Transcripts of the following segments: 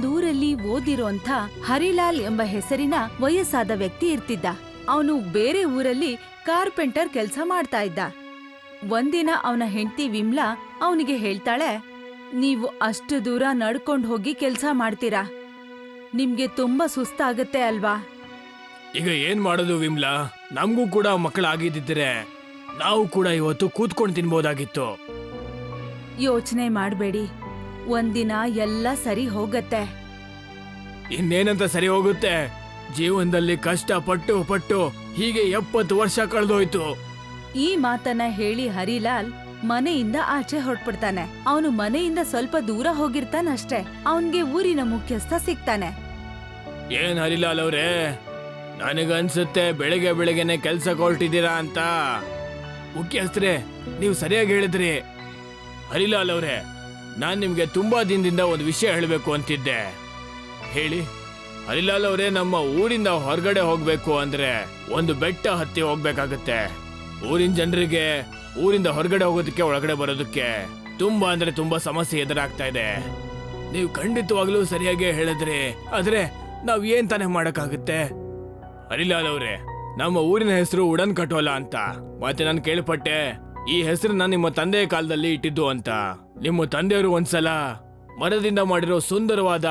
ಒಂದೂರಲ್ಲಿ ಓದಿರೋಂಥ ಹರಿಲಾಲ್ ಎಂಬ ಹೆಸರಿನ ವಯಸ್ಸಾದ ವ್ಯಕ್ತಿ ಇರ್ತಿದ್ದ. ಅವನು ಬೇರೆ ಊರಲ್ಲಿ ಕಾರ್ಪೆಂಟರ್ ಕೆಲಸ ಮಾಡ್ತಾ ಇದ್ದ. ಒಂದಿನ ಅವನ ಹೆಂಡತಿ ವಿಮ್ಲಾ ಅವನಿಗೆ ಹೇಳ್ತಾಳೆ ನೀವು ಅಷ್ಟು ದೂರ ನಡ್ಕೊಂಡು ಹೋಗಿ ಕೆಲಸ ಮಾಡ್ತೀರಾ? ನಿಮ್ಗೆ ತುಂಬಾ ಸುಸ್ತಾಗತ್ತೆ ಅಲ್ವಾ? ಈಗ ಏನ್ ಮಾಡೋದು ವಿಮ್ಲಾ? ನಮಗೂ ಕೂಡ ಮಕ್ಕಳಾಗಿದ್ದಿದ್ರೆ ನಾವು ಕೂಡ ಇವತ್ತು ಕೂತ್ಕೊಂಡು ತಿನ್ಬೋದಾಗಿತ್ತು. ಯೋಚನೆ ಮಾಡ್ಬೇಡಿ. ಒಂದಿನ ಎಲ್ಲ ಸರಿ ಹೋಗತ್ತೆ. ಇನ್ನೇನಂತ ಸರಿ ಹೋಗುತ್ತೆ? ಜೀವನದಲ್ಲಿ ಕಷ್ಟ ಪಟ್ಟು ಪಟ್ಟು ಹೀಗೆ ಎಪ್ಪತ್ತು ವರ್ಷ ಕಳೆದೋಯ್ತು. ಈ ಮಾತನ್ನ ಹೇಳಿ ಹರಿಲಾಲ್ ಮನೆಯಿಂದ ಆಚೆ ಹೊರಟ್ಬಿಡ್ತಾನೆ. ಅವನು ಮನೆಯಿಂದ ಸ್ವಲ್ಪ ದೂರ ಹೋಗಿರ್ತಾನಷ್ಟೇ ಅವನ್ಗೆ ಊರಿನ ಮುಖ್ಯಸ್ಥ ಸಿಗ್ತಾನೆ. ಏನ್ ಹರಿಲಾಲ್ ಅವ್ರೆ? ನನಗನ್ಸುತ್ತೆ ಬೆಳಿಗ್ಗೆ ಬೆಳಿಗ್ಗೆನೆ ಕೆಲ್ಸ ಕೊಟ್ಟಿದ್ದೀರಾ ಅಂತ. ಮುಖ್ಯಸ್ಥರೇ ನೀವು ಸರಿಯಾಗಿ ಹೇಳಿದ್ರಿ. ಹರಿಲಾಲ್ ಅವ್ರೆ ನಾನ್ ನಿಮಗೆ ತುಂಬಾ ದಿನದಿಂದ ಒಂದು ವಿಷಯ ಹೇಳಬೇಕು ಅಂತಿದ್ದೆ. ಹೇಳಿ ಹರಿಲಾಲ್ ಅವರೇ ನಮ್ಮ ಊರಿಂದ ಹೊರಗಡೆ ಹೋಗಬೇಕು ಅಂದ್ರೆ ಒಂದು ಬೆಟ್ಟ ಹತ್ತಿ ಹೋಗ್ಬೇಕಾಗತ್ತೆ. ಊರಿನ ಜನರಿಗೆ ಊರಿಂದ ಹೊರಗಡೆ ಹೋಗೋದಕ್ಕೆ ಒಳಗಡೆ ಬರೋದಕ್ಕೆ ತುಂಬಾ ಅಂದ್ರೆ ತುಂಬಾ ಸಮಸ್ಯೆ ಎದುರಾಗ್ತಾ ಇದೆ. ನೀವು ಖಂಡಿತವಾಗ್ಲೂ ಸರಿಯಾಗಿ ಹೇಳಿದ್ರೆ, ಆದ್ರೆ ನಾವ್ ಏನ್ ತಾನೇ ಮಾಡಕ್ಕಾಗುತ್ತೆ? ಹರಿಲಾಲ್ ಅವ್ರೆ, ನಮ್ಮ ಊರಿನ ಹೆಸರು ಉಡನ್ ಕಟೋಲ ಅಂತ. ಮತ್ತೆ ನಾನು ಕೇಳ್ಪಟ್ಟೆ, ಈ ಹೆಸರನ್ನ ನಿಮ್ಮ ತಂದೆಯ ಕಾಲದಲ್ಲಿ ಇಟ್ಟಿದ್ದು ಅಂತ. ನಿಮ್ಮ ತಂದೆಯವರು ಒಂದ್ಸಲ ಮರದಿಂದ ಮಾಡಿರೋ ಸುಂದರವಾದ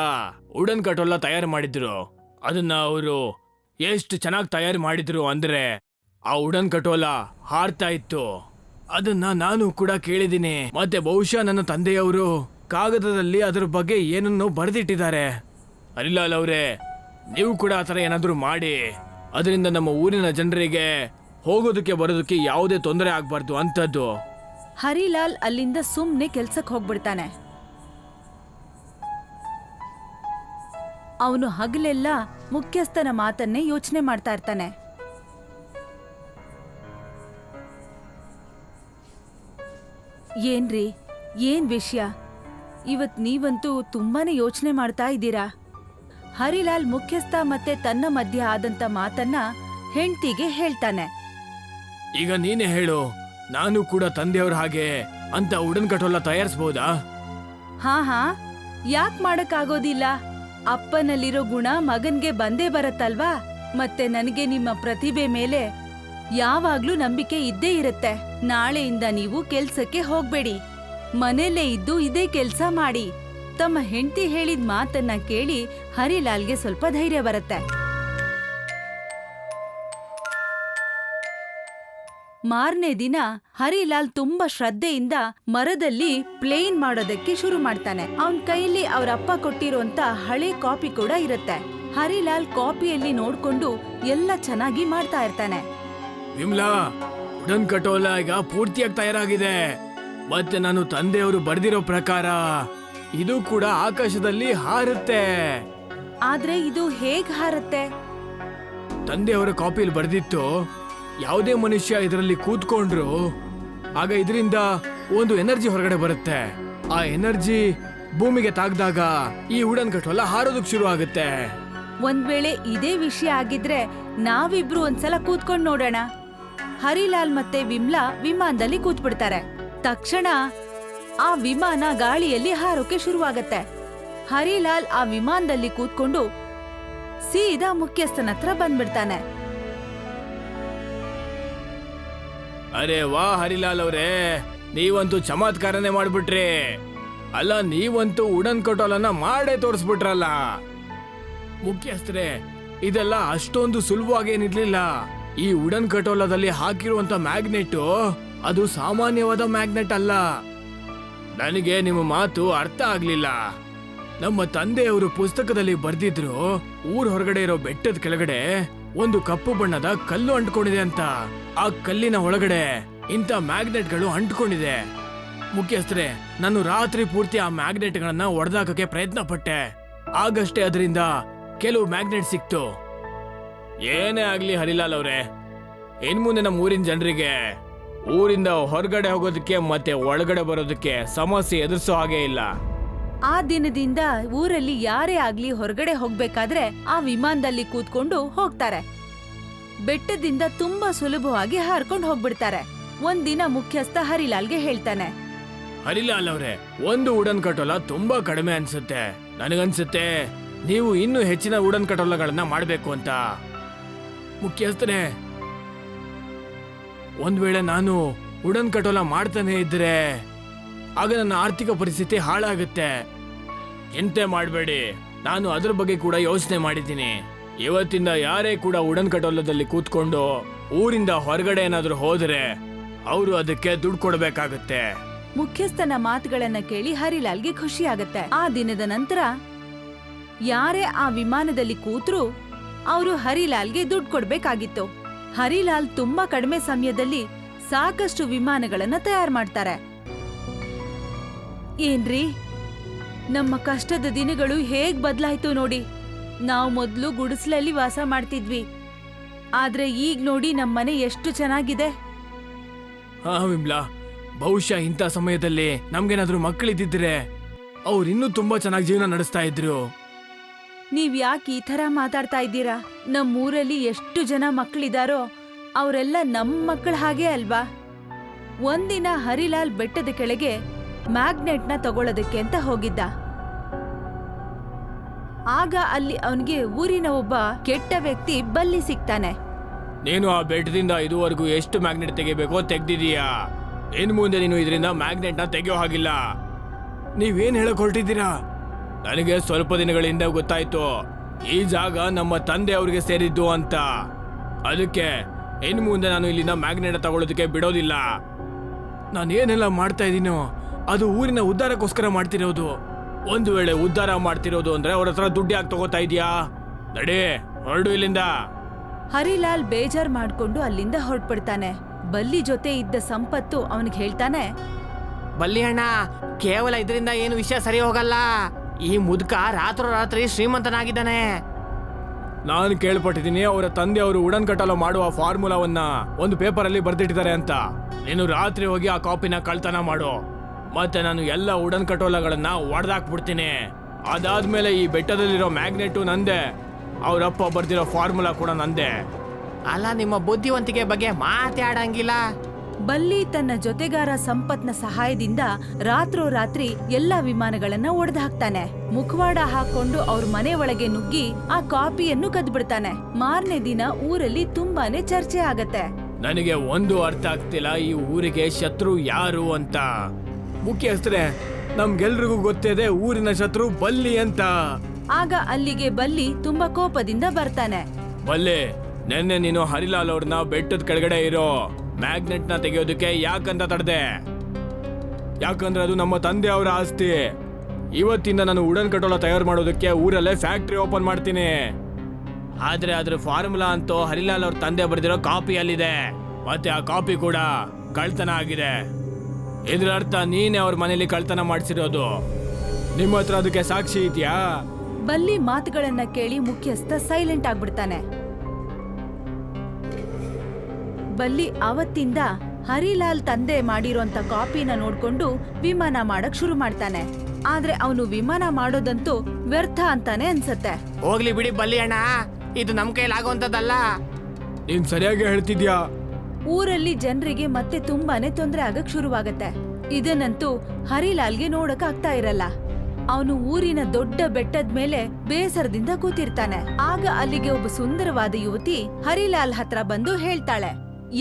ಉಡನ್ ಕಟೋಲ ತಯಾರು ಮಾಡಿದ್ರು. ಅದನ್ನ ಅವರು ಎಷ್ಟು ಚೆನ್ನಾಗಿ ತಯಾರು ಮಾಡಿದ್ರು ಅಂದ್ರೆ ಆ ಉಡನ್ ಕಟೋಲ ಹಾರ್ತಾ ಇತ್ತು. ಅದನ್ನ ನಾನು ಕೂಡ ಕೇಳಿದ್ದೀನಿ. ಮತ್ತೆ ಬಹುಶಃ ನನ್ನ ತಂದೆಯವರು ಕಾಗದದಲ್ಲಿ ಅದರ ಬಗ್ಗೆ ಏನನ್ನು ಬರೆದಿಟ್ಟಿದ್ದಾರೆ. ಹರಿಲಾಲ್ ಅವರೇ, ನೀವು ಕೂಡ ಆ ಥರ ಏನಾದರೂ ಮಾಡಿ. ಅದರಿಂದ ನಮ್ಮ ಊರಿನ ಜನರಿಗೆ ಹೋಗೋದಕ್ಕೆ ಬರೋದಕ್ಕೆ ಯಾವುದೇ ತೊಂದರೆ ಆಗಬಾರ್ದು ಅಂತದ್ದು. ಹರಿಲಾಲ್ ಅಲ್ಲಿಂದ ಸುಮ್ಮನೆ ಕೆಲ್ಸಕ್ಕೆ ಹೋಗ್ಬಿಡ್ತಾನೆ. ಅವನು ಹಗಲೆಲ್ಲ ಮುಖ್ಯಸ್ಥನ ಮಾತನ್ನೇ ಯೋಚನೆ ಮಾಡ್ತಾ ಇರ್ತಾನೆ. ಏನ್ರಿ? ಏನ್ ವಿಷಯ? ಇವತ್ ನೀವಂತೂ ತುಂಬಾನೇ ಯೋಚನೆ ಮಾಡ್ತಾ ಇದ್ದೀರಾ? ಹರಿಲಾಲ್ ಮುಖ್ಯಸ್ಥ ಮತ್ತೆ ತನ್ನ ಮಧ್ಯೆ ಆದಂತ ಮಾತನ್ನ ಹೆಂಡ್ತಿಗೆ ಹೇಳ್ತಾನೆ. ಈಗ ನೀನೇ ಹೇಳು. ನಾನು ಕೂಡ ತಂದೆಯವ್ರ ಹಾಗೆ ಅಂತ ಉಡನ್ ಕಟೋಲ ತಯಾರಿಸ್ಬೋದಾ? ಹಾ ಹಾ. ಯಾಕ್ ಮಾಡಕ್ಕಾಗೋದಿಲ್ಲ? ಅಪ್ಪನಲ್ಲಿರೋ ಗುಣ ಮಗನ್ಗೆ ಬಂದೇ ಬರತ್ತಲ್ವಾ? ಮತ್ತೆ ನನಗೆ ನಿಮ್ಮ ಪ್ರತಿಭೆ ಮೇಲೆ ಯಾವಾಗ್ಲೂ ನಂಬಿಕೆ ಇದ್ದೇ ಇರುತ್ತೆ. ನಾಳೆಯಿಂದ ನೀವು ಕೆಲ್ಸಕ್ಕೆ ಹೋಗ್ಬೇಡಿ. ಮನೆಯಲ್ಲೇ ಇದ್ದು ಇದೇ ಕೆಲ್ಸ ಮಾಡಿ. ತಮ್ಮ ಹೆಂಡತಿ ಹೇಳಿದ ಮಾತನ್ನ ಕೇಳಿ ಹರಿಲಾಲ್ಗೆ ಸ್ವಲ್ಪ ಧೈರ್ಯ ಬರುತ್ತೆ. ಮಾರನೇ ದಿನ ಹರಿಲಾಲ್ ತುಂಬಾ ಶ್ರದ್ಧೆಯಿಂದ ಮರದಲ್ಲಿ ಪ್ಲೇನ್ ಮಾಡೋದಕ್ಕೆ ಶುರು ಮಾಡ್ತಾನೆ. ಅವನ್ ಕೈಯಲ್ಲಿ ಅವರ ಅಪ್ಪ ಕೊಟ್ಟಿರೋಂತ ಹಳೆ ಕಾಪಿ ಕೂಡ ಇರುತ್ತೆ. ಹರಿಲಾಲ್ ಕಾಪಿಯಲ್ಲಿ ನೋಡ್ಕೊಂಡು ಎಲ್ಲ ಚೆನ್ನಾಗಿ ಮಾಡ್ತಾ ಇರ್ತಾನೆ. ವಿಮ್ಲಾ ಉಡನ್ ಕಟೋಲ ಈಗ ಪೂರ್ತಿಯಾಗಿ ತಯಾರಾಗಿದೆ. ಮತ್ತೆ ನಾನು ತಂದೆಯವರು ಬರೆದಿರೋ ಪ್ರಕಾರ ಇದು ಕೂಡ ಆಕಾಶದಲ್ಲಿ ಹಾರುತ್ತೆ. ಆದ್ರೆ ಇದು ಹೇಗ್ ಹಾರುತ್ತೆ? ತಂದೆಯವರ ಕಾಪಿಯಲ್ಲಿ ಬರೆದಿತ್ತು ಯಾವುದೇ ಮನುಷ್ಯ ಇದರಲ್ಲಿ ಕೂತ್ಕೊಂಡ್ರು, ಆಗ ಇದರಿಂದ ಒಂದು ಎನರ್ಜಿ ಹೊರಗಡೆ ಬರುತ್ತೆ. ಆ ಎನರ್ಜಿ ಭೂಮಿಗೆ ತಾಗ್ದಾಗ ಈ ಉಡನ್ ಕಟ್ಟೋಲ್ಲ ಹಾರೋದಕ್ ಶುರು ಆಗುತ್ತೆ. ಒಂದ್ ವೇಳೆ ಇದೇ ವಿಷಯ ಆಗಿದ್ರೆ ನಾವಿಬ್ರು ಒಂದ್ಸಲ ಕೂತ್ಕೊಂಡ್ ನೋಡೋಣ. ಹರಿಲಾಲ್ ಮತ್ತೆ ವಿಮ್ಲಾ ವಿಮಾನದಲ್ಲಿ ಕೂತ್ಬಿಡ್ತಾರೆ. ತಕ್ಷಣ ಆ ವಿಮಾನ ಗಾಳಿಯಲ್ಲಿ ಹಾರೋಕೆ ಶುರುವಾಗತ್ತೆ. ಹರಿಲಾಲ್ ಆ ವಿಮಾನದಲ್ಲಿ ಕೂತ್ಕೊಂಡು ಸೀದಾ ಮುಖ್ಯಸ್ಥನ ಹತ್ರ ಬಂದ್ಬಿಡ್ತಾನೆ. ಅರೆ ವಾ ಹರಿಲಾಲ್ ಅವರೇ, ನೀವಂತೂ ಚಮತ್ಕಾರನೇ ಮಾಡ್ಬಿಟ್ರಿ. ಅಲ್ಲ, ನೀವಂತೂ ಉಡನ್ ಕಟೋಲನ್ನ ಮಾಡೇ ತೋರಿಸ್ಬಿಟ್ರಲ್ಲ. ಮುಖ್ಯಸ್ಥರೇ, ಇದೆಲ್ಲ ಅಷ್ಟೊಂದು ಸುಲಭವಾಗಿ ಏನಿರ್ಲಿಲ್ಲ. ಈ ಉಡನ್ ಕಟೋಲದಲ್ಲಿ ಹಾಕಿರುವಂತ ಮ್ಯಾಗ್ನೆಟ್ ಅದು ಸಾಮಾನ್ಯವಾದ ಮ್ಯಾಗ್ನೆಟ್ ಅಲ್ಲ. ನನಗೆ ನಿಮ್ಮ ಮಾತು ಅರ್ಥ ಆಗ್ಲಿಲ್ಲ. ನಮ್ಮ ತಂದೆಯವರು ಪುಸ್ತಕದಲ್ಲಿ ಬರ್ದಿದ್ರು, ಊರ್ ಹೊರಗಡೆ ಇರೋ ಬೆಟ್ಟದ ಕೆಳಗಡೆ ಒಂದು ಕಪ್ಪು ಬಣ್ಣದ ಕಲ್ಲು ಅಂಟ್ಕೊಂಡಿದೆ ಅಂತ. ಆ ಕಲ್ಲಿನ ಒಳಗಡೆ ಇಂಥ ಮ್ಯಾಗ್ನೆಟ್ಗಳು ಅಂಟ್ಕೊಂಡಿದೆ. ಮುಖ್ಯಸ್ಥರೇ, ನಾನು ರಾತ್ರಿ ಪೂರ್ತಿ ಆ ಮ್ಯಾಗ್ನೆಟ್ಗಳನ್ನ ಒಡೆದಾಕಕ್ಕೆ ಪ್ರಯತ್ನ ಪಟ್ಟೆ ಆಗಷ್ಟೇ ಅದರಿಂದ ಕೆಲವು ಮ್ಯಾಗ್ನೆಟ್ ಸಿಕ್ತು. ಏನೇ ಆಗ್ಲಿ ಹರಿಲಾಲ್ ಅವ್ರೆ ಇನ್ ಮುಂದೆ ನಮ್ಮ ಊರಿನ ಜನರಿಗೆ ಊರಿಂದ ಹೊರಗಡೆ ಹೋಗೋದಕ್ಕೆ ಮತ್ತೆ ಒಳಗಡೆ ಬರೋದಕ್ಕೆ ಸಮಸ್ಯೆ ಎದುರಿಸೋ ಹಾಗೆ ಇಲ್ಲ. ಆ ದಿನದಿಂದ ಊರಲ್ಲಿ ಯಾರೇ ಆಗ್ಲಿ ಹೊರಗಡೆ ಹೋಗ್ಬೇಕಾದ್ರೆ ಆ ವಿಮಾನದಲ್ಲಿ ಕೂತ್ಕೊಂಡು ಹೋಗ್ತಾರೆ. ಬೆಟ್ಟದಿಂದ ತುಂಬಾ ಸುಲಭವಾಗಿ ಹಾರ್ಕೊಂಡು ಹೋಗ್ಬಿಡ್ತಾರೆ. ಒಂದಿನ ಮುಖ್ಯಸ್ಥ ಹರಿಲಾಲ್ಗೆ ಹೇಳ್ತಾನೆ. ಹರಿಲಾಲ್ ಅವ್ರೆ, ಒಂದು ಉಡನ್ ಕಟೋಲ ತುಂಬಾ ಕಡಿಮೆ ಅನ್ಸುತ್ತೆ. ನನಗನ್ಸುತ್ತೆ, ನೀವು ಇನ್ನೂ ಹೆಚ್ಚಿನ ಉಡನ್ ಕಟೋಲಗಳನ್ನ ಮಾಡಬೇಕು ಅಂತ. ಮುಖ್ಯಸ್ಥನೇ, ಒಂದ್ ವೇಳೆ ನಾನು ಉಡನ್ ಕಟೋಲ ಮಾಡ್ತಾನೆ ಇದ್ರೆ ಆಗ ನನ್ನ ಆರ್ಥಿಕ ಪರಿಸ್ಥಿತಿ ಹಾಳಾಗುತ್ತೆ. ಚಿಂತೆ ಮಾಡಬೇಡಿ. ನಾನು ಅದ್ರ ಬಗ್ಗೆ ಕೂಡ ಯೋಚನೆ ಮಾಡಿದ್ದೀನಿ. ಇವತ್ತಿಂದ ಯಾರೇ ಕೂಡ ಉಡನ್ ಕಟೋಲದಲ್ಲಿ ಕೂತ್ಕೊಂಡು ಊರಿಂದ ಹೊರಗಡೆ ಏನಾದರೂ ಹೋದ್ರೆ ಅವರು ಅದಕ್ಕೆ ದುಡ್ಡು ಕೊಡಬೇಕಾಗುತ್ತೆ. ಮುಖ್ಯಸ್ಥನ ಮಾತುಗಳನ್ನ ಕೇಳಿ ಹರಿಲಾಲ್ಗೆ ಖುಷಿ ಆಗುತ್ತೆ. ಆ ದಿನದ ನಂತರ ಯಾರೇ ಆ ವಿಮಾನದಲ್ಲಿ ಕೂತ್ರು ಅವರು ಹರಿಲಾಲ್ಗೆ ದುಡ್ಡು ಕೊಡ್ಬೇಕಾಗಿತ್ತು. ಹರಿಲಾಲ್ ತುಂಬಾ ಕಡಿಮೆ ಸಮಯದಲ್ಲಿ ಸಾಕಷ್ಟು ವಿಮಾನಗಳನ್ನ ತಯಾರು ಮಾಡ್ತಾರೆ. ಏನ್ರಿ? ನಮ್ಮ ಕಷ್ಟದ ದಿನಗಳು ಹೇಗ್ ಬದ್ಲಾಯ್ತು ನೋಡಿ. ನಾವು ಮೊದ್ಲು ಗುಡಿಸ್ಲಲ್ಲಿ ವಾಸ ಮಾಡ್ತಿದ್ವಿ. ಆದ್ರೆ ಈಗ ನೋಡಿ ನಮ್ಮ ಮನೆ ಎಷ್ಟು ಚೆನ್ನಾಗಿದೆ. ಹಾ ವಿಮ್ಲಾ ಬಹುಶಃ ಇಂಥ ಸಮಯದಲ್ಲಿ ನಮ್ಗೇನಾದ್ರೂ ಮಕ್ಕಳಿದ್ದಿದ್ರೆ ಅವ್ರು ಇನ್ನೂ ತುಂಬಾ ಚೆನ್ನಾಗಿ ಜೀವನ ನಡೆಸ್ತಾ ಇದ್ರು. ನೀವ್ ಯಾಕೆ ಈ ತರ ಮಾತಾಡ್ತಾ ಇದ್ದೀರಾ? ನಮ್ಮೂರಲ್ಲಿ ಎಷ್ಟು ಜನ ಮಕ್ಕಳಿದಾರೋ ಅವರೆಲ್ಲ ನಮ್ಮ ಮಕ್ಕಳ ಹಾಗೆ ಅಲ್ವಾ? ಒಂದಿನ ಹರಿಲಾಲ್ ಬೆಟ್ಟದ ಕೆಳಗೆ ಮ್ಯಾಗ್ನೆಟ್ನ ತಗೊಳ್ಳೋದಕ್ಕೆ ಅಂತ ಹೋಗಿದ್ದ. ಆಗ ಅಲ್ಲಿ ಅವನಿಗೆ ಊರಿನ ಒಬ್ಬ ಕೆಟ್ಟ ವ್ಯಕ್ತಿ ಬಲ್ಲಿ ಸಿಗ್ತಾನೆ. ನೀನು ಆ ಬೆಟ್ಟದಿಂದ ಇದುವರೆಗೂ ಎಷ್ಟು ಮ್ಯಾಗ್ನೆಟ್ ತೆಗಿಬೇಕೋ ತೆಗ್ದಿದೀಯಾ? ಇನ್ ಮುಂದೆ ನೀನು ಇದರಿಂದ ಮ್ಯಾಗ್ನೆಟ್ನ ತೆಗೆಯೋ ಹಾಗಿಲ್ಲ. ನೀವೇನ್ ಹೇಳಕ್ ಹೊರಟಿದ್ದೀರಾ ನನಗೆ ಸ್ವಲ್ಪ ದಿನಗಳಿಂದ ಗೊತ್ತಾಯ್ತು. ಈ ಜಾಗ ನಮ್ಮ ತಂದೆ ಅವ್ರಿಗೆ ಸೇರಿದ್ದು ಅಂತ. ಅದಕ್ಕೆ ಇನ್ ಮುಂದೆ ನಾನು ಇಲ್ಲಿಂದ ಮ್ಯಾಗ್ನೆಟ್ ತಗೊಳ್ಳೋದಕ್ಕೆ ಬಿಡೋದಿಲ್ಲ. ನಾನು ಏನೆಲ್ಲ ಮಾಡ್ತಾ ಇದ್ದೀನೋ? ಅದು ಊರಿನ ಉದ್ಧಾರಕ್ಕೋಸ್ಕರ ಮಾಡ್ತಿರೋದು. ಒಂದು ವೇಳೆ ಉದ್ಧಾರ ಮಾಡ್ತಿರೋದು ಅಂದ್ರೆ ಅವ್ರ ಹತ್ರ ದುಡ್ಡು ಯಾಕೆ ತಗೋತಾ ಇದೀಯಾ ನಡಿ ಹೊರಡು ಇಲ್ಲಿಂದ. ಹರಿಲಾಲ್ ಬೇಜಾರ್ ಮಾಡ್ಕೊಂಡು ಅಲ್ಲಿಂದ ಹೊರಟ್ಬಿಡ್ತಾನೆ. ಬಲ್ಲಿ ಜೊತೆ ಇದ್ದ ಸಂಪತ್ತು ಅವನಿಗೆ ಹೇಳ್ತಾನೆ. ಬಲ್ಲಿ ಅಣ್ಣ ಕೇವಲ ಇದರಿಂದ ಏನು ವಿಷಯ ಸರಿ ಹೋಗಲ್ಲ. ಈ ಮುದುಕ ರಾತ್ರೋರಾತ್ರಿ ಶ್ರೀಮಂತನಾಗಿದ್ದಾನೆ. ನಾನು ಕೇಳ್ಪಟ್ಟಿದ್ದೀನಿ ಅವರ ತಂದೆ ಅವರು ಉಡನ್ ಕಟ್ಟಲು ಮಾಡುವ ಫಾರ್ಮುಲಾವನ್ನ ಒಂದು ಪೇಪರ್ ಅಲ್ಲಿ ಬರ್ದಿಟ್ಟಿದ್ದಾರೆ ಅಂತ. ನೀನು ರಾತ್ರಿ ಹೋಗಿ ಆ ಕಾಪಿನ ಕಳ್ತನ ಮಾಡು. ಮತ್ತೆ ನಾನು ಎಲ್ಲ ಉಡನ್ ಕಟೋಲಗಳನ್ನ ಒಡೆದಾಕ್ಬಿಡ್ತೀನಿ. ಅದಾದ್ಮೇಲೆ ಈ ಬೆಟ್ಟದಲ್ಲಿರೋ ಮ್ಯಾಗ್ನೆಟು ನಂದೆ. ಅವರಪ್ಪ ಬರ್ದಿರೋ ಫಾರ್ಮುಲಾ ಕೂಡ ನಂದೆ. ಅಲ್ಲ ನಿಮ್ಮ ಬುದ್ಧಿವಂತಿಕೆ ಬಗ್ಗೆ ಮಾತಾಡಂಗಿಲ್ಲ. ಬಲ್ಲಿ ತನ್ನ ಜೊತೆಗಾರ ಸಂಪತ್ನ ಸಹಾಯದಿಂದ ರಾತ್ರೋರಾತ್ರಿ ಎಲ್ಲಾ ವಿಮಾನಗಳನ್ನ ಒಡೆದು ಹಾಕ್ತಾನೆ ಮುಖವಾಡ ಹಾಕೊಂಡು ಅವ್ರ ಮನೆ ಒಳಗೆ ನುಗ್ಗಿ ಆ ಕಾಪಿಯನ್ನು ಕದ್ಬಿಡ್ತಾನೆ. ಮಾರನೇ ದಿನ ಊರಲ್ಲಿ ತುಂಬಾನೇ ಚರ್ಚೆ ಆಗತ್ತೆ. ನನಗೆ ಒಂದು ಅರ್ಥ ಆಗ್ತಿಲ್ಲ ಈ ಊರಿಗೆ ಶತ್ರು ಯಾರು ಅಂತ. ಮುಖ್ಯಸ್ಥರೇ ನಮ್ಗೆಲ್ರಿಗೂ ಗೊತ್ತಿದೆ ಊರಿನ ಶತ್ರು ಬಲ್ಲಿ ಅಂತ. ಆಗ ಅಲ್ಲಿಗೆ ಬಲ್ಲಿ ತುಂಬಾ ಕೋಪದಿಂದ ಬರ್ತಾನೆ. ಬಲ್ಲಿ ನೆನ್ನೆ ನೀನು ಹರಿಲಾಲ್ ಅವ್ರನ್ನ ಬೆಟ್ಟದ ಕೆಳಗಡೆ ಇರೋ ಮ್ಯಾಗ್ನೆಟ್ನ ತೆಗೆಯೋದಕ್ಕೆ ಯಾಕಂತ ತಡೆದೆ? ಯಾಕಂದ್ರೆ ಅದು ನಮ್ಮ ತಂದೆ ಅವರ ಆಸ್ತಿ. ಇವತ್ತಿಂದ ನಾನು ಉಡನ್ ಕಟೋಲ ತಯಾರು ಮಾಡೋದಕ್ಕೆ ಊರಲ್ಲೇ ಫ್ಯಾಕ್ಟ್ರಿ ಓಪನ್ ಮಾಡ್ತೀನಿ. ಆದ್ರೆ ಅದ್ರ ಫಾರ್ಮುಲಾ ಅಂತೂ ಹರಿಲಾಲ್ ಅವ್ರ ತಂದೆ ಬರೆದಿರೋ ಕಾಪಿಯಲ್ಲಿದೆ ಮತ್ತೆ ಆ ಕಾಪಿ ಕೂಡ ಕಳ್ತನ ಆಗಿದೆ. ಇದ್ರ ಅರ್ಥ ನೀನೇ ಅವ್ರ ಮನೇಲಿ ಕಳ್ತನ ಮಾಡಿಸಿರೋದು. ನಿಮ್ಮ ಹತ್ರ ಅದಕ್ಕೆ ಸಾಕ್ಷಿ ಇದೆಯಾ? ಬಲ್ಲಿ ಮಾತುಗಳನ್ನ ಕೇಳಿ ಮುಖ್ಯಸ್ಥ ಸೈಲೆಂಟ್ ಆಗ್ಬಿಡ್ತಾನೆ. ಬಲ್ಲಿ ಅವತ್ತಿಂದ ಹರಿಲಾಲ್ ತಂದೆ ಮಾಡಿರೋಂತ ಕಾಪಿನ ನೋಡ್ಕೊಂಡು ವಿಮಾನ ಮಾಡಕ್ ಶುರು ಮಾಡ್ತಾನೆ. ಆದ್ರೆ ಅವನು ವಿಮಾನ ಮಾಡೋದಂತೂ ವ್ಯರ್ಥ ಅಂತಾನೆ ಅನ್ಸತ್ತೆ. ಹೋಗ್ಲಿ ಬಿಡಿ ಬಲ್ಲಿ ಅಣ್ಣ ಇದು ನಮ್ ಕೈಲಾಗುವಂತದ್ದಲ್ಲ ನೀನ್ ಸರಿಯಾಗಿ ಹೇಳ್ತಿದ್ಯಾ? ಊರಲ್ಲಿ ಜನರಿಗೆ ಮತ್ತೆ ತುಂಬಾನೇ ತೊಂದರೆ ಆಗಕ್ ಶುರುವಾಗತ್ತೆ. ಇದನ್ನಂತೂ ಹರಿಲಾಲ್ಗೆ ನೋಡಕ್ ಆಗ್ತಾ ಇರಲ್ಲ. ಅವನು ಊರಿನ ದೊಡ್ಡ ಬೆಟ್ಟದ ಮೇಲೆ ಬೇಸರದಿಂದ ಕೂತಿರ್ತಾನೆ. ಆಗ ಅಲ್ಲಿಗೆ ಒಬ್ಬ ಸುಂದರವಾದ ಯುವತಿ ಹರಿಲಾಲ್ ಹತ್ರ ಬಂದು ಹೇಳ್ತಾಳೆ,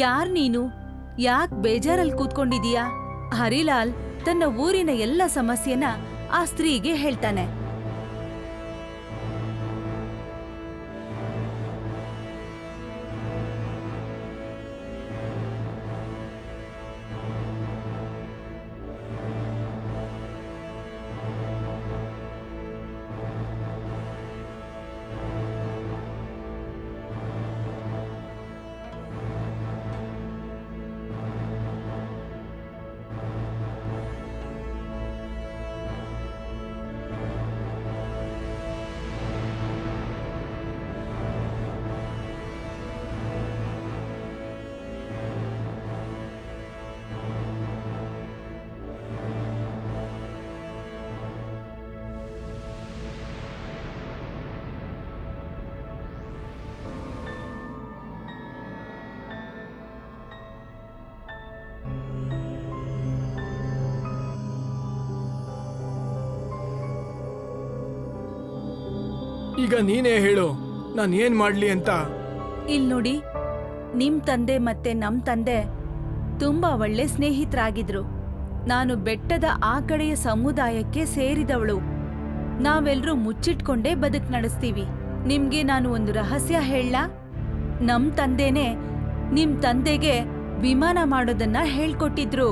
ಯಾರ್ ನೀನು? ಯಾಕ್ ಬೇಜಾರಲ್ಲಿ ಕೂತ್ಕೊಂಡಿದೀಯಾ? ಹರಿಲಾಲ್ ತನ್ನ ಊರಿನ ಎಲ್ಲ ಸಮಸ್ಯೆನ ಆ ಸ್ತ್ರೀಗೆ ಹೇಳ್ತಾನೆ. ಈಗ ನೀನೇ ಹೇಳು ನಾನು ಏನ್ ಮಾಡ್ಲಿ ಅಂತ? ಇಲ್ ನೋಡಿ ನಿಮ್ ತಂದೆ ಮತ್ತೆ ನಮ್ ತಂದೆ ತುಂಬಾ ಒಳ್ಳೆ ಸ್ನೇಹಿತರಾಗಿದ್ರು. ನಾನು ಬೆಟ್ಟದ ಆ ಕಡೆಯ ಸಮುದಾಯಕ್ಕೆ ಸೇರಿದವಳು. ನಾವೆಲ್ಲರೂ ಮುಚ್ಚಿಟ್ಕೊಂಡೇ ಬದುಕ್ ನಡೆಸ್ತೀವಿ. ನಿಮ್ಗೆ ನಾನು ಒಂದು ರಹಸ್ಯ ಹೇಳ ನಮ್ ತಂದೆನೇ ನಿಮ್ ತಂದೆಗೆ ವಿಮಾನ ಮಾಡೋದನ್ನ ಹೇಳ್ಕೊಟ್ಟಿದ್ರು.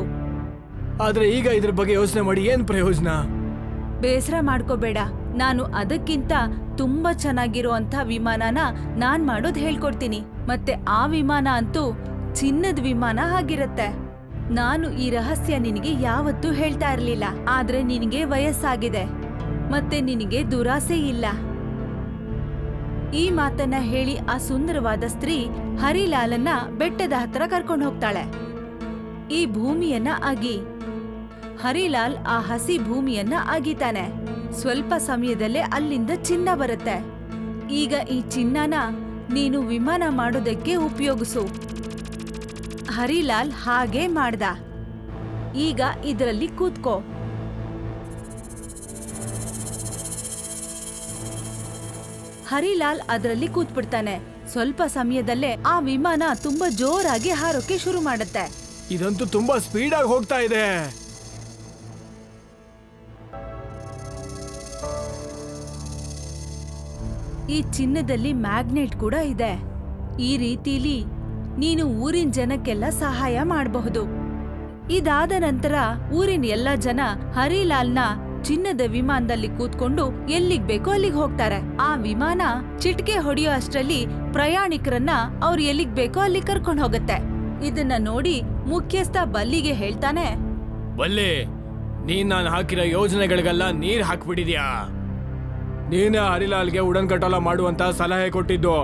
ಆದ್ರೆ ಈಗ ಇದ್ರ ಬಗ್ಗೆ ಯೋಚನೆ ಮಾಡಿ ಏನ್ ಪ್ರಯೋಜನ? ಬೇಸರ ಮಾಡ್ಕೋಬೇಡ. ನಾನು ಅದಕ್ಕಿಂತ ತುಂಬಾ ಚೆನ್ನಾಗಿರುವಂತ ವಿಮಾನನ ನಾನ್ ಮಾಡೋದ್ ಹೇಳ್ಕೊಡ್ತೀನಿ. ಮತ್ತೆ ಆ ವಿಮಾನ ಅಂತೂ ಚಿನ್ನದ ವಿಮಾನ ಆಗಿರತ್ತೆ. ನಾನು ಈ ರಹಸ್ಯ ನಿನಗೆ ಯಾವತ್ತೂ ಹೇಳ್ತಾ ಇರ್ಲಿಲ್ಲ. ಆದ್ರೆ ನಿನಗೆ ವಯಸ್ಸಾಗಿದೆ. ಮತ್ತೆ ನಿನಗೆ ದುರಾಸೆ ಇಲ್ಲ. ಈ ಮಾತನ್ನ ಹೇಳಿ ಆ ಸುಂದರವಾದ ಸ್ತ್ರೀ ಹರಿಲಾಲನ್ನ ಬೆಟ್ಟದ ಹತ್ರ ಕರ್ಕೊಂಡು ಹೋಗ್ತಾಳೆ. ಈ ಭೂಮಿಯನ್ನ ಅಗಿ. ಹರಿಲಾಲ್ ಆ ಹಸಿ ಭೂಮಿಯನ್ನ ಅಗಿತಾನೆ. ಸ್ವಲ್ಪ ಸಮಯದಲ್ಲೇ ಅಲ್ಲಿಂದ ಚಿನ್ನ ಬರುತ್ತೆ. ಈಗ ಈ ಚಿನ್ನನ ನೀನು ವಿಮಾನ ಮಾಡೋದಕ್ಕೆ ಉಪಯೋಗಿಸು. ಹರಿಲಾಲ್ ಹಾಗೆ ಮಾಡ್ದ. ಈಗ ಇದರಲ್ಲಿ ಕೂತ್ಕೋ. ಹರಿಲಾಲ್ ಅದರಲ್ಲಿ ಕೂತ್ಬಿಡ್ತಾನೆ. ಸ್ವಲ್ಪ ಸಮಯದಲ್ಲೇ ಆ ವಿಮಾನ ತುಂಬಾ ಜೋರಾಗಿ ಹಾರೋಕೆ ಶುರು ಮಾಡುತ್ತೆ. ಇದಂತೂ ತುಂಬಾ ಸ್ಪೀಡ್ ಆಗಿ ಹೋಗ್ತಾ ಇದೆ. ಈ ಚಿನ್ನದಲ್ಲಿ ಮ್ಯಾಗ್ನೆಟ್ ಕೂಡ ಇದೆ. ಈ ರೀತಿಲಿ ನೀನು ಊರಿನ ಜನಕ್ಕೆಲ್ಲ ಸಹಾಯ ಮಾಡಬಹುದು. ಇದಾದ ನಂತರ ಊರಿನ ಎಲ್ಲ ಜನ ಹರಿಲಾಲ್ನ ಚಿನ್ನದ ವಿಮಾನದಲ್ಲಿ ಕೂತ್ಕೊಂಡು ಎಲ್ಲಿಗ್ ಬೇಕೋ ಅಲ್ಲಿಗೆ ಹೋಗ್ತಾರೆ. ಆ ವಿಮಾನ ಚಿಟ್ಕೆ ಹೊಡೆಯೋ ಅಷ್ಟರಲ್ಲಿ ಪ್ರಯಾಣಿಕರನ್ನ ಅವ್ರು ಎಲ್ಲಿಗ್ ಬೇಕೋ ಅಲ್ಲಿ ಕರ್ಕೊಂಡು ಹೋಗುತ್ತೆ. ಇದನ್ನ ನೋಡಿ ಮುಖ್ಯಸ್ಥ ಬಲ್ಲಿಗೆ ಹೇಳ್ತಾನೆ, ಬಲ್ಲಿ, ನೀನ್ ನಾನು ಹಾಕಿರೋ ಯೋಜನೆಗಳಿಗೆಲ್ಲ ನೀರ್ ಹಾಕ್ಬಿಟ್ಟಿದ್ಯಾ? ನೀನೇ ಹರಿಲಾಲ್ಗೆ ಉಡನ್ ಕಟೋಲ ಮಾಡುವಂತ ಸಲಹೆ ಕೊಟ್ಟಿದ್ದು.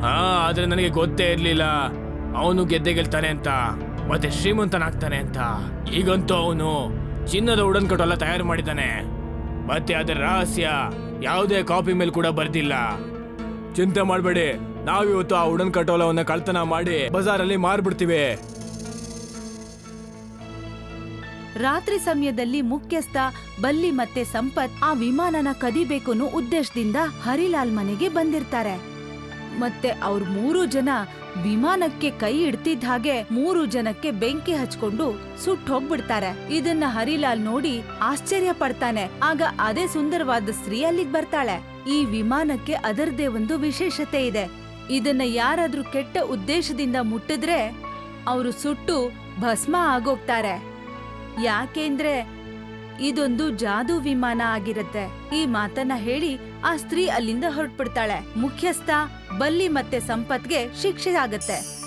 ಹಾ, ಆದ್ರೆ ನನಗೆ ಗೊತ್ತೇ ಇರ್ಲಿಲ್ಲ. ಅವನು ಗೆದ್ದೆ ಗೆಲ್ತಾನೆ ಅಂತ. ಮತ್ತೆ ಶ್ರೀಮಂತನಾಗ್ತಾನೆ ಅಂತ. ಈಗಂತೂ ಅವನು ಚಿನ್ನದ ಉಡನ್ ಕಟೋಲ ತಯಾರು ಮಾಡಿದ್ದಾನೆ. ಮತ್ತೆ ಅದರ ರಹಸ್ಯ ಯಾವುದೇ ಕಾಪಿ ಮೇಲೆ ಕೂಡ ಬರ್ದಿಲ್ಲ. ಚಿಂತೆ ಮಾಡಬೇಡಿ. ನಾವಿವತ್ತು ಆ ಉಡನ್ ಕಟೋಲವನ್ನ ಕಳ್ತನ ಮಾಡಿ ಬಜಾರಲ್ಲಿ ಮಾರ್ಬಿಡ್ತೀವಿ. ರಾತ್ರಿ ಸಮಯದಲ್ಲಿ ಮುಖ್ಯಸ್ಥ ಬಲ್ಲಿ ಮತ್ತೆ ಸಂಪತ್ ಆ ವಿಮಾನನ ಕದಿಬೇಕು ಉದ್ದೇಶದಿಂದ ಹರಿಲಾಲ್ ಮನೆಗೆ ಬಂದಿರ್ತಾರೆ. ಮತ್ತೆ ಅವ್ರ ಮೂರು ಜನ ವಿಮಾನಕ್ಕೆ ಕೈ ಇಡ್ತಿದ್ದ ಹಾಗೆ ಮೂರು ಜನಕ್ಕೆ ಬೆಂಕಿ ಹಚ್ಕೊಂಡು ಸುಟ್ಟು ಹೋಗ್ಬಿಡ್ತಾರೆ. ಇದನ್ನ ಹರಿಲಾಲ್ ನೋಡಿ ಆಶ್ಚರ್ಯ ಪಡ್ತಾನೆ. ಆಗ ಅದೇ ಸುಂದರವಾದ ಸ್ತ್ರೀ ಅಲ್ಲಿಗ್ ಬರ್ತಾಳೆ. ಈ ವಿಮಾನಕ್ಕೆ ಅದರದೇ ಒಂದು ವಿಶೇಷತೆ ಇದೆ. ಇದನ್ನ ಯಾರಾದ್ರೂ ಕೆಟ್ಟ ಉದ್ದೇಶದಿಂದ ಮುಟ್ಟಿದ್ರೆ ಅವರು ಸುಟ್ಟು ಭಸ್ಮ ಆಗೋಗ್ತಾರೆ. ಯಾಕೆಂದ್ರೆ ಇದೊಂದು ಜಾದೂ ವಿಮಾನ ಆಗಿರುತ್ತೆ. ಈ ಮಾತನ್ನ ಹೇಳಿ ಆ ಸ್ತ್ರೀ ಅಲ್ಲಿಂದ ಹೊರಟ್ಬಿಡ್ತಾಳೆ. ಮುಖ್ಯಸ್ಥ ಬಲ್ಲಿ ಮತ್ತೆ ಸಂಪತ್ಗೆ ಶಿಕ್ಷೆ ಆಗತ್ತೆ.